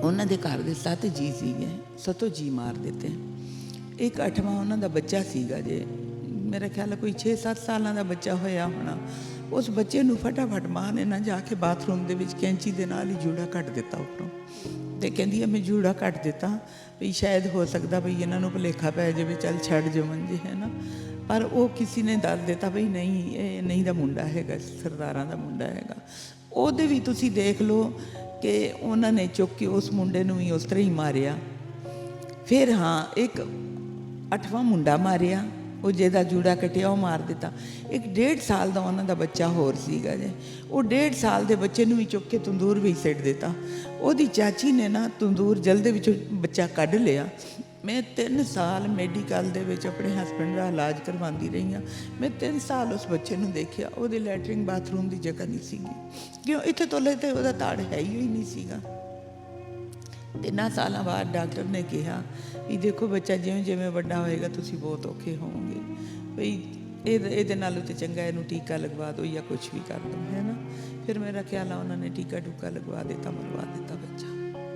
ਉਹਨਾਂ ਦੇ ਘਰ ਦੇ ਸੱਤ ਜੀ ਸੀਗੇ, ਸਤੋ ਜੀ ਮਾਰ ਦਿੱਤੇ। ਇੱਕ ਅੱਠਵਾਂ ਉਹਨਾਂ ਦਾ ਬੱਚਾ ਸੀਗਾ ਜੇ। ਮੇਰਾ ਖਿਆਲ ਹੈ ਕੋਈ 6-7 ਸਾਲਾਂ ਦਾ ਬੱਚਾ ਹੋਇਆ ਹੋਣਾ। ਉਸ ਬੱਚੇ ਨੂੰ ਫਟਾਫਟ ਮਾਂ ਨੇ ਨਾ ਜਾ ਕੇ ਬਾਥਰੂਮ ਦੇ ਵਿੱਚ ਕੈਂਚੀ ਦੇ ਨਾਲ ਹੀ ਜੂੜਾ ਕੱਟ ਦਿੱਤਾ ਉੱਪਰੋਂ। ਤੇ ਕਹਿੰਦੀ ਆ, ਮੈਂ ਜੂੜਾ ਕੱਟ ਦਿੱਤਾ, ਵੀ ਸ਼ਾਇਦ ਹੋ ਸਕਦਾ ਵੀ ਇਹਨਾਂ ਨੂੰ ਭੁਲੇਖਾ ਪੈ ਜਾਵੇ, ਚੱਲ ਛੱਡ ਜਮਨ ਜੀ ਹੈ ਨਾ। ਪਰ ਉਹ ਕਿਸੇ ਨੇ ਦੱਸ ਦਿੱਤਾ ਵੀ ਨਹੀਂ, ਇਹ ਨਹੀਂ ਦਾ ਮੁੰਡਾ ਹੈਗਾ, ਸਰਦਾਰਾਂ ਦਾ ਮੁੰਡਾ ਹੈਗਾ। ਉਹਦੇ ਵੀ ਤੁਸੀਂ ਦੇਖ ਲਓ ਕਿ ਉਹਨਾਂ ਨੇ ਚੁੱਕ ਕੇ ਉਸ ਮੁੰਡੇ ਨੂੰ ਵੀ ਉਸ ਤਰ੍ਹਾਂ ਹੀ ਮਾਰਿਆ। ਫਿਰ ਹਾਂ, ਇੱਕ ਅੱਠਵਾਂ ਮੁੰਡਾ ਮਾਰਿਆ, ਉਹ ਜਿਹਦਾ ਜੂੜਾ ਕਟਿਆ, ਉਹ ਮਾਰ ਦਿੱਤਾ। ਇੱਕ ਡੇਢ ਸਾਲ ਦਾ ਉਹਨਾਂ ਦਾ ਬੱਚਾ ਹੋਰ ਸੀਗਾ ਜੇ। ਉਹ ਡੇਢ ਸਾਲ ਦੇ ਬੱਚੇ ਨੂੰ ਵੀ ਚੁੱਕ ਕੇ ਤੰਦੂਰ ਵਿੱਚ ਸਿੱਟ ਦਿੱਤਾ। ਉਹਦੀ ਚਾਚੀ ਨੇ ਨਾ ਤੰਦੂਰ ਜਲਦੇ ਵਿੱਚੋਂ ਬੱਚਾ ਕੱਢ ਲਿਆ। ਮੈਂ 3 ਸਾਲ ਮੈਡੀਕਲ ਦੇ ਵਿੱਚ ਆਪਣੇ ਹਸਬੰਡ ਦਾ ਇਲਾਜ ਕਰਵਾਉਂਦੀ ਰਹੀ ਹਾਂ। ਮੈਂ 3 ਸਾਲ ਉਸ ਬੱਚੇ ਨੂੰ ਦੇਖਿਆ, ਉਹਦੇ ਲੈਟਰਿੰਗ ਬਾਥਰੂਮ ਦੀ ਜਗ੍ਹਾ ਨਹੀਂ ਸੀਗੀ। ਕਿਉਂ? ਇੱਥੇ ਤੋਲੇ ਤੇ ਉਹਦਾ ਤਾੜ ਹੈ ਹੀ ਨਹੀਂ ਸੀਗਾ। ਤਿੰਨਾਂ ਸਾਲਾਂ ਬਾਅਦ ਡਾਕਟਰ ਨੇ ਕਿਹਾ ਵੀ ਦੇਖੋ ਬੱਚਾ ਜਿਵੇਂ ਜਿਵੇਂ ਵੱਡਾ ਹੋਏਗਾ, ਤੁਸੀਂ ਬਹੁਤ ਔਖੇ ਹੋਵੋਗੇ। ਵੀ ਇਹ ਇਹਦੇ ਨਾਲੋਂ ਤੇ ਚੰਗਾ ਇਹਨੂੰ ਟੀਕਾ ਲਗਵਾ ਦਿਓ ਜਾਂ ਕੁਝ ਵੀ ਕਰ ਦਿਓ, ਹੈ ਨਾ? ਫਿਰ ਮੇਰਾ ਖਿਆਲ ਆ ਉਹਨਾਂ ਨੇ ਟੀਕਾ ਟੂਕਾ ਲਗਵਾ ਦਿੱਤਾ, ਮਰਵਾ ਦਿੱਤਾ ਬੱਚਾ।